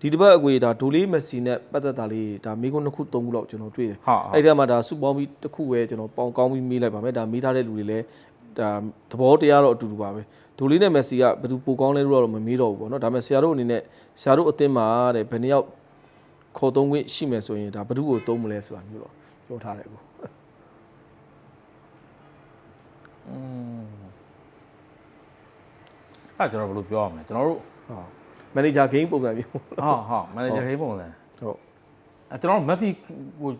ဒီတစ်ပတ်အကွေဒါဒိုလေးမက်ဆီနဲ့ပတ်သက်တာလေးဒါမိကုန်းနှစ်ခုသုံးခုလောက်ကျွန်တော်တွေ့တယ်ဟာအဲ့ဒီထဲမှာဒါစုပေါင်းပြီးတစ်ခုပဲကျွန်တော်ပေါင်းကောင်းပြီးမေးလိုက်ပါမယ်ဒါမေးထားတဲ့လူတွေလည်းဒါသဘောတရားတော့အတူတူပါပဲဒိုလေးနဲ့မက်ဆီကဘယ်သူပိုကောင်းလဲလို့တော့မမေးတော့ဘူးပေါ့နော်ဒါပေမဲ့ဆရာတို့အနေနဲ့ဆရာတို့အသင်းမှာတဲ့ဘယ်နှစ်ယောက်ခေါ်သုံးခွင့်ရှိမယ်ဆိုရင်ဒါဘယ်သူကိုသုံးမလဲဆိုတာမျိုးတော့ပြောထားတယ်ကိုအဲ့ကျွန်တော်ဘယ်လိုပြောရမလဲကျွန်တော်တို့ဟုတ် မန်နေဂျာဂိမ်းပုံစံမျိုးဟာဟာမန်နေဂျာခေးပုံစံဟုတ်အဲကျွန်တော်မက်ဆီကို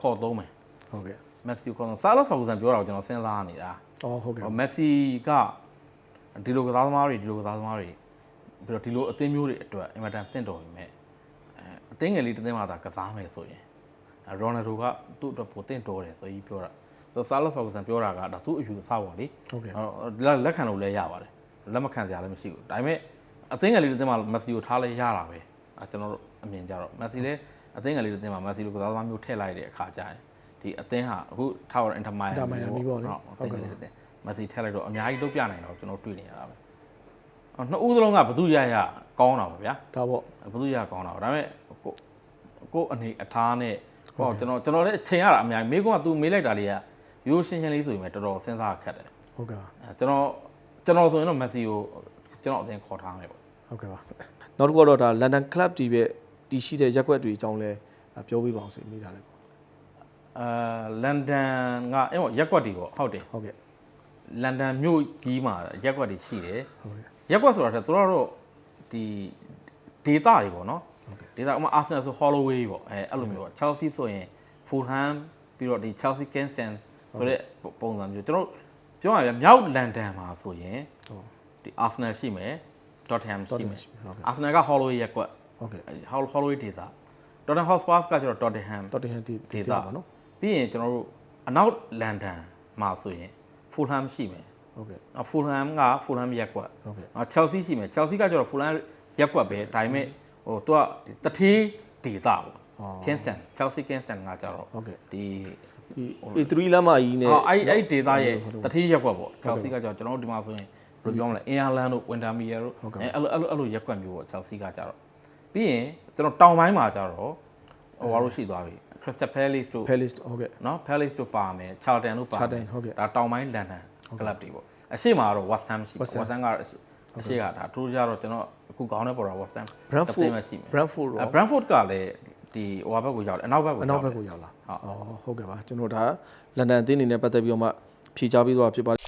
ခေါ်သုံးမယ်ဟုတ်ကဲ့မက်ဆီကိုခေါ်သုံးစားလို့ဆောက်ဆန်ပြောတာကိုကျွန်တော်စဉ်းစားနေတာအော်ဟုတ်ကဲ့မက်ဆီကဒီလိုကစားသမားတွေဒီလိုကစားသမားတွေပြီးတော့ဒီလိုအသင်းမျိုးတွေအတွက်အင်မတန်တင့်တော်ပြီမဲ့အဲအသင်းငယ်လေးတစ်သင်းမှသာကစားမယ်ဆိုရင်ရိုနယ်ဒိုကသူ့အတွက်ပိုတင့်တော်တယ်ဆိုပြီးပြောတာသူစားလို့ဆောက်ဆန်ပြောတာကဒါသူ့အယူအဆပါလေဟုတ်ကဲ့အော်လက်ခံလို့လည်းရပါတယ်လက်မခံစရာလည်းမရှိဘူးဒါပေမဲ့ အသင်းငယ်လေးတစ်သင်းမှာမက်ဆီကိုထားလဲရတာပဲအဲကျွန်တော်တို့အမြင်ကြတော့မက်ဆီလည်းအသင်းငယ်လေးတစ်သင်းမှာမက်ဆီလိုကစားသမားမျိုးထည့်လိုက်တဲ့အခါကျရင်ဒီအသင်းဟာအခုထားရအင်တာမိုင် Inter Miami ပေါ့လေအသင်းငယ်လေးတစ်သင်းမက်ဆီထည့်လိုက်တော့အများကြီးတော့ပြနိုင်တော့ကျွန်တော်တွေ့နေရတာပဲအော်နှစ်ဦးစလုံးကဘသူရရကောင်းတာပါဗျာဒါပေါ့ဘသူရကောင်းတာပါဒါပေမဲ့ကိုကိုအနေအထားနဲ့ဟောကျွန်တော်ကျွန်တော်လည်းအချိန်ရတာအများကြီးမိကုန်းကသူမေးလိုက်တာလေးကရိုးရှင်းရှင်းလေးဆိုရင်ပဲတော်တော်စဉ်းစားခက်တယ်ဟုတ်ကဲ့ပါအဲကျွန်တော်ကျွန်တော်ဆိုရင်တော့မက်ဆီကိုကျွန်တော်အရင်ခေါ်ထားမယ်ပေါ့ ဟုတ်ကဲ့ပါနောက်တစ်ခုကတော့ဒါလန်ဒန်ကလပ်တီပဲတီရှိတဲ့ရက်ကွက်တွေအကြောင်းလဲဒါပြောပြပါအောင်ဆိုပြီးမိထားတယ်ပေါ့အာလန်ဒန်ကအဲ့ပေါ့ရက်ကွက်တွေပေါ့ဟုတ်တယ်ဟုတ်ကဲ့လန်ဒန်မြို့ကြီးမှာရက်ကွက်တွေရှိတယ်ဟုတ်ကဲ့ရက်ကွက်ဆိုတာတဲ့သူတို့ကတော့ဒီဒေတာတွေပေါ့နော်ဒေတာဥပမာအာဆင်နယ်ဆို Holloway ပေါ့အဲအဲ့လိုမျိုးပေါ့ Chelsea ဆိုရင် Fulham ပြီးတော့ဒီ Chelsea Kingston ဆိုတဲ့ပုံစံမျိုးကျွန်တော်ပြောရရင်မြောက်လန်ဒန်မှာဆိုရင်ဟုတ်ဒီ Arsenal ရှိမယ် Tottenham ရှိမယ် Tottenham ရှိမယ်ဟုတ်ကဲ့ Arsenal က Holloway ရက်ကွက်ဟုတ်ကဲ့ဟော်ဟော်လိုဝေးဒေတာ Tottenham Hotspur ကကျတော့ Tottenham တော်တင်ဟန်တီဒေဒေတာတာပါနော်ပြီးရင်ကျွန်တော်တို့အနောက်လန်ဒန်မှာဆိုရင် Fulham ရှိမယ်ဟုတ်ကဲ့အ Fulham က Fulham ရက်ကွက်ဟုတ်ကဲ့နော် Chelsea ရှိမယ် Chelsea ကကျတော့ Fulham ရက်ကွက်ပဲဒါပေမဲ့ဟိုသူကတထေးဒေတာပေါ့အော် Kingston Chelsea Kingston ကကျတော့ဟုတ်ကဲ့ဒီဒီ A3 လမ်းမကြီးနဲ့အော်အဲ့အဲ့ဒေတာရဲ့ဟုတ်တထေးရက်ကွက်ပေါ့ Chelsea ကကျတော့ကျွန်တော်တို့ဒီမှာဆိုရင် ဘယ်လိုပြောမလဲ Ireland တို့ Wintermere တို့ဟုတ်ကဲ့အဲအဲ့လိုအဲ့လိုအဲ့လိုရက်ကွက်မျိုးပေါ့ Chelsea ကကျတော့ပြီးရင်ကျွန်တော်တောင်ပိုင်းမှာကျတော့ဟိုဘာလို့ရှိသွားပြီ Crystal Palace တို့ Palace ဟုတ်ကဲ့နော် Palace တို့ပါမယ် Charlton တို့ပါမယ် Charlton ဟုတ်ကဲ့ဒါတောင်ပိုင်းလန်ဒန် club တွေပေါ့အရှိမှာတော့ West Ham ရှိ West Ham West Ham ကအရှိကဒါသူတို့ကြတော့ကျွန်တော်အခုခေါင်းနဲ့ပေါ်တာ West Ham Brentford တစ်သင်းပဲရှိမယ် Brentford အဲရော Brentford ကလည်းဒီဟိုဘက်ကိုရောက်တယ်အနောက်ဘက်ကိုအရောက်နောက်ဘတယ်က်ကိုရောက်လာဟုတ်အော်ဟုတ်ကဲ့ပါကျွန်တော်ဒါလန်ဒန်အသင်းအနေနဲ့ပတ်သက်ပြီးတော့မှဖြေချပေးသွားဖြစ်ပါတယ်